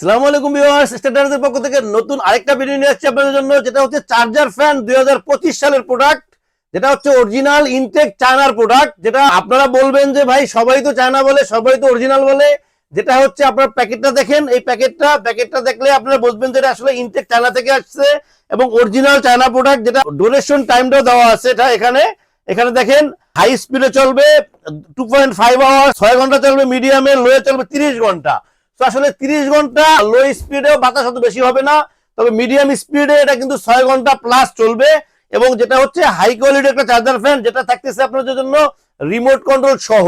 সালামু আলাইকুম ভিউয়ার্স স্ট্যান্ডার্ডের পক্ষ থেকে নতুন আরেকটা ভিডিও নিয়ে আসছি আপনাদের জন্য, যেটা হচ্ছে চার্জার ফ্যান দু হাজার পঁচিশ সালের প্রোডাক্ট যেটা হচ্ছে অরিজিনাল ইনটেক চায়নার প্রোডাক্ট যেটা আপনারা বলবেন যে, ভাই, সবাই তো চায়না বলে, সবাই তো অরিজিনাল বলে। যেটা হচ্ছে আপনার প্যাকেটটা দেখেন, এই প্যাকেটটা প্যাকেটটা দেখলে আপনারা বুঝবেন যে, এটা আসলে ইনটেক চায়না থেকে আসছে এবং অরিজিনাল চায়না প্রোডাক্ট যেটা ডোনেশন টাইমটাও দেওয়া আছে এটা এখানে। এখানে দেখেন হাই স্পিডে চলবে টু পয়েন্ট ফাইভ আওয়ার ছয় ঘণ্টা চলবে মিডিয়ামে লোয়ে চলবে তিরিশ ঘণ্টা। তো আসলে তিরিশ ঘণ্টা লো স্পিডেও বাতাস অত বেশি হবে না, তবে মিডিয়াম স্পিডে এটা কিন্তু ছয় ঘণ্টা প্লাস চলবে। এবং যেটা হচ্ছে হাই কোয়ালিটি একটা চার্জার ফ্যান যেটা থাকতেছে আপনাদের জন্য রিমোট কন্ট্রোল সহ।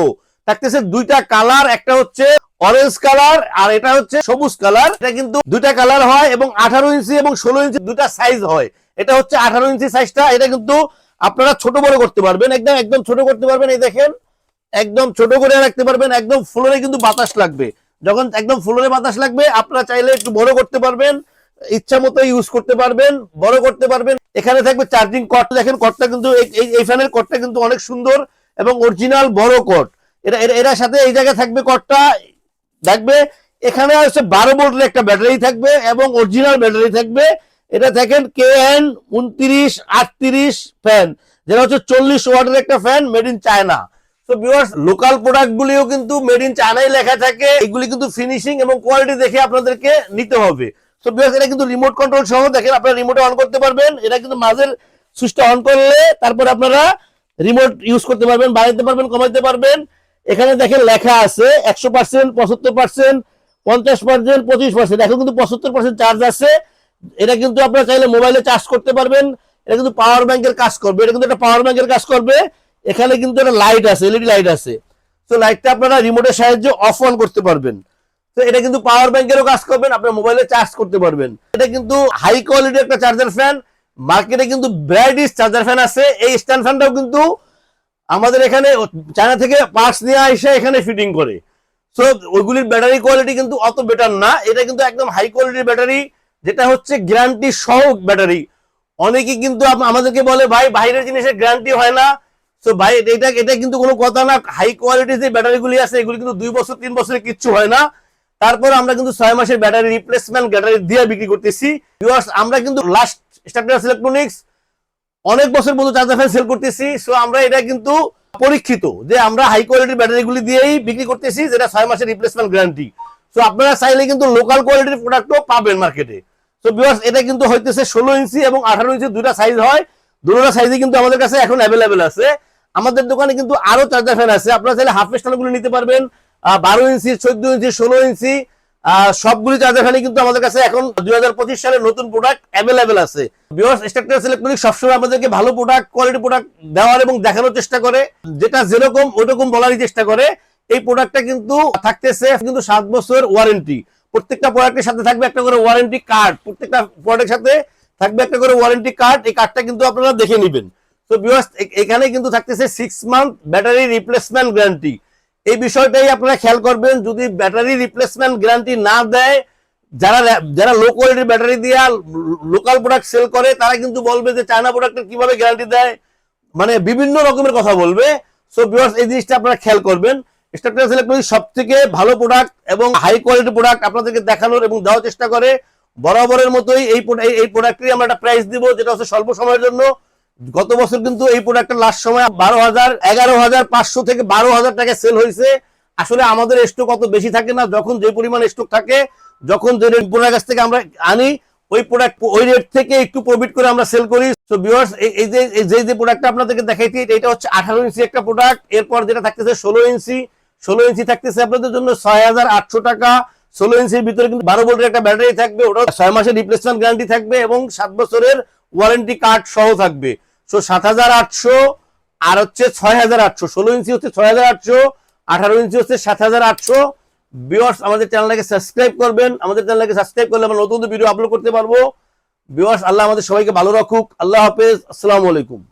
থাকতেছে দুইটা কালার একটা হচ্ছে অরেঞ্জ কালার আর এটা হচ্ছে সবুজ কালার এটা কিন্তু দুইটা কালার হয় এবং আঠারো ইঞ্চি এবং ষোলো ইঞ্চি দুটা সাইজ হয়। এটা হচ্ছে আঠারো ইঞ্চি সাইজটা এটা কিন্তু আপনারা ছোট বড় করতে পারবেন, একদম একদম ছোট করতে পারবেন, এই দেখেন। একদম ছোট করে রাখতে পারবেন, একদম ফ্লোরে কিন্তু বাতাস লাগবে। যখন একদম ফ্লোরে বাতাস লাগবে, আপনারা চাইলে একটু বড় করতে পারবেন, ইচ্ছা মতো ইউজ করতে পারবেন, বড় করতে পারবেন। এখানে থাকবে চার্জিং কট দেখেন কটটা কিন্তু এই- ফ্যানের কটটা কিন্তু অনেক সুন্দর এবং অরিজিনাল বড় কট এটা এরা- সাথে এই জায়গায় থাকবে কটটা থাকবে এখানে হচ্ছে বারো ভোল্টের একটা ব্যাটারি থাকবে এবং অরিজিনাল ব্যাটারি থাকবে। এটা দেখেন কে এন উনত্রিশ আটত্রিশ ফ্যান যেটা হচ্ছে চল্লিশ ওয়াটের একটা ফ্যান মেড ইন চায়না তো ভিউয়ার্স লোকাল প্রোডাক্ট গুলিও কিন্তু মেড ইন চায়নাই লেখা থাকে। এগুলি কিন্তু ফিনিশিং এবং কোয়ালিটি দেখে আপনাদেরকে নিতে হবে। তো ভিউয়ার্স এটা কিন্তু রিমোট কন্ট্রোল সহ দেখেন, আপনারা রিমোটে অন করতে পারবেন। এটা কিন্তু মাঝের সুইচটা অন করলে তারপর আপনারা রিমোট ইউজ করতে পারবেন, বাড়াইতে পারবেন, কমাইতে পারবেন। এখানে দেখেন লেখা আছে, একশো পার্সেন্ট পঁচাত্তর পার্সেন্ট পঞ্চাশ পার্সেন্ট পঁচিশ পার্সেন্ট এখন কিন্তু পঁচাত্তর পার্সেন্ট চার্জ আছে। এটা কিন্তু আপনারা চাইলে মোবাইলে চার্জ করতে পারবেন। এটা কিন্তু পাওয়ার ব্যাংকের কাজ করবে। এটা কিন্তু একটা পাওয়ার ব্যাংকের কাজ করবে। এখানে কিন্তু একটা লাইট আছে এলইডি লাইট আছে। তো লাইটটা আপনারা রিমোটের সাহায্যে অফ অন করতে পারবেন। তো এটা কিন্তু পাওয়ার ব্যাংকেরও কাজ করবেন আপনার মোবাইলে চার্জ করতে পারবেন। এটা কিন্তু হাই কোয়ালিটি একটা চার্জার ফ্যান মার্কেটে কিন্তু ভ্যারাইটিস চার্জার ফ্যান আছে। এই স্ট্যান্ড ফ্যানটাও কিন্তু আমাদের এখানে চায়না থেকে পার্টস নিয়ে এসে এখানে ফিটিং করে। সো ওইগুলির ব্যাটারি কোয়ালিটি কিন্তু অত বেটার না। এটা কিন্তু একদম হাই কোয়ালিটির ব্যাটারি যেটা হচ্ছে গ্যারান্টি সহ ব্যাটারি অনেকে কিন্তু আমাদেরকে বলে, ভাই, বাইরের জিনিসের গ্যারান্টি হয় না। ভাই, এটা এটা কিন্তু কোনো কথা না। হাই কোয়ালিটির যে ব্যাটারিগুলি আছে, এগুলি কিন্তু দুই বছর, তিন বছরে কিচ্ছু হয় না। আমরা কিন্তু ছয় মাসের ব্যাটারি রিপ্লেসমেন্ট ব্যাটারি দিয়ে বিক্রি করতেছি। আমরা কিন্তু লাস্ট ইলেকট্রনিক্স অনেক বছর পর্যন্ত চার্জার ফ্যান সেল করতেছি। সো আমরা এটা কিন্তু পরীক্ষিত যে আমরা হাই কোয়ালিটির ব্যাটারিগুলি দিয়েই বিক্রি করতেছি, যেটা ছয় মাসের রিপ্লেসমেন্ট গ্যারান্টি সো আপনারা চাইলে কিন্তু লোকাল কোয়ালিটির প্রোডাক্টও পাবেন মার্কেটে তো বিকজ এটা কিন্তু হইতেছে ষোলো ইঞ্চি এবং আঠারো ইঞ্চি দুটা সাইজ হয়। দুটোটা সাইজে কিন্তু আমাদের কাছে এখন অ্যাভেলেবেল আছে। আমাদের দোকানে কিন্তু আরও চার্জার ফ্যান আছে। আপনারা চাইলে হাফ স্টানগুলো নিতে পারবেন বারো ইঞ্চি, চোদ্দ ইঞ্চি, ষোলো ইঞ্চি সবগুলি চার্জার ফ্যানই কিন্তু আমাদের কাছে এখন দুই সালের নতুন প্রোডাক্ট অ্যাভেলেবেল আছে। বিকজ স্ট্রাকচার ইলেকট্রনিক সবসময় আমাদেরকে ভালো প্রোডাক্ট কোয়ালিটি প্রোডাক্ট দেওয়ার এবং দেখানোর চেষ্টা করে। যেটা যেরকম ওইরকম বলারই চেষ্টা করে। এই প্রোডাক্টটা কিন্তু থাকতেছে কিন্তু সাত বছর ওয়ারেন্টি প্রত্যেকটা প্রোডাক্টের সাথে থাকবে একটা করে ওয়ারেন্টি কার্ড প্রত্যেকটা প্রোডাক্টের সাথে থাকবে একটা করে ওয়ারেন্টি কার্ড এই কার্ডটা কিন্তু আপনারা দেখে নেবেন। তো বিকজ এখানে কিন্তু থাকতেছে six month battery replacement guarantee এই বিষয়টাই আপনারা খেয়াল করবেন, যদি ব্যাটারি রিপ্লেসমেন্ট গ্যারান্টি না দেয়, যারা যারা লো কোয়ালিটির ব্যাটারি দিয়ে লোকাল প্রোডাক্ট সেল করে, তারা কিন্তু বলবে যে চায়না প্রোডাক্টের কীভাবে গ্যারান্টি দেয়। মানে বিভিন্ন রকমের কথা বলবে। সো ভিউয়ার্স এই জিনিসটা আপনারা খেয়াল করবেন। স্ট্রাকচার ইলেকট্রনিক সব থেকে ভালো প্রোডাক্ট এবং হাই কোয়ালিটি প্রোডাক্ট আপনাদেরকে দেখানোর এবং দেওয়ার চেষ্টা করে। বরাবরের মতোই এই এই- প্রোডাক্টেরই আমরা একটা প্রাইস দিব, যেটা হচ্ছে স্বল্প সময়ের জন্য। গত বছর কিন্তু এই প্রোডাক্টের লাস্ট সময় বারো হাজার, এগারো হাজার, পাঁচশো থেকে বারো হাজার টাকা সেল হয়েছে। আসলে আমাদের স্টক অত বেশি থাকে না, যখন যে পরিমাণ স্টক থাকে, যখন যে কাছ থেকে আমরা আনি, ওই প্রোডাক্ট ওই রেট থেকে একটু প্রফিট করে আমরা সেল করি। তো ভিউয়ার্স এই যে এই যে প্রোডাক্টটা আপনাদেরকে দেখাইছি এটা হচ্ছে আঠারো ইঞ্চি একটা প্রোডাক্ট এরপর যেটা থাকতেছে ষোলো ইঞ্চি ষোলো ইঞ্চি থাকতেছে আপনাদের জন্য ছয় হাজার আটশো টাকা। ষোলো ইঞ্চির ভিতরে কিন্তু বারো ভোল্টের একটা ব্যাটারি থাকবে ওটা ছয় মাসের রিপ্লেসমেন্ট গ্যারান্টি থাকবে এবং সাত বছরের ওয়ারেন্টি কার্ড সহ থাকবে। সো সাত হাজার আটশো আর হচ্ছে ছয় হাজার আটশো। ষোলো ইঞ্চি হচ্ছে ছয় হাজার আটশো, আঠারো ইঞ্চি হচ্ছে সাত হাজার আটশো। বিওয়ার্স আমাদের চ্যানেলটাকে সাবস্ক্রাইব করবেন। আমাদের চ্যানেলটাকে সাবস্ক্রাইব করলে আমরা নতুন ভিডিও আপলোড করতে পারব। বিওয়ার্স আল্লাহ আমাদের সবাইকে ভালো রাখুক। আল্লাহ হাফেজ। আসসালামু আলাইকুম।